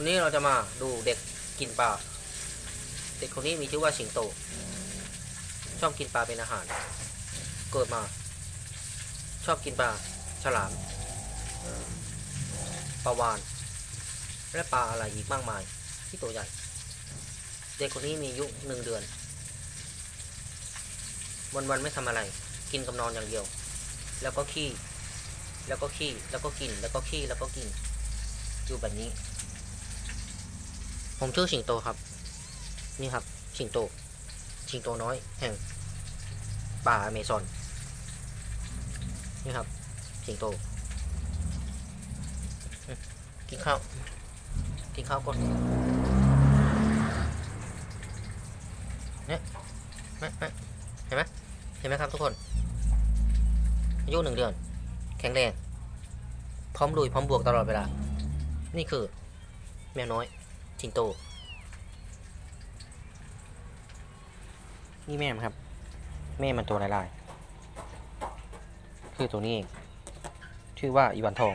วันนี้เราจะมาดูเด็กกินปลา เด็กคนนี้มีชื่อว่าสิงโต ชอบกินปลาเป็นอาหาร เกิดมา ชอบกินปลาฉลามปลาวาน และปลาอะไรอีกมากมาย ที่ตัวใหญ่ เด็กคนนี้มีอายุหนึ่งเดือน วันๆไม่ทำอะไร กินกับนอนอย่างเดียว แล้วก็ขี้ แล้วก็ขี้ แล้วก็กิน แล้วก็ขี้ แล้วก็กิน อยู่แบบนี้ ผมชื่อสิงโตครับ นี่ครับ สิงโต สิงโตน้อย แห่ง ป่าอเมซอน นี่ครับ สิงโต กินข้าว กินข้าวก่อนเนี่ยแม่แม่เห็นไหมเห็นไหมครับทุกคน อายุหนึ่งเดือน แข็งแรง พร้อมลุยพร้อมบวกตลอดเวลา นี่คือ แมวน้อย สิงโต นี่แม่มครับ แม่มันตัวลายๆ คือตัวนี้เอง ชื่อว่าอีวันทอง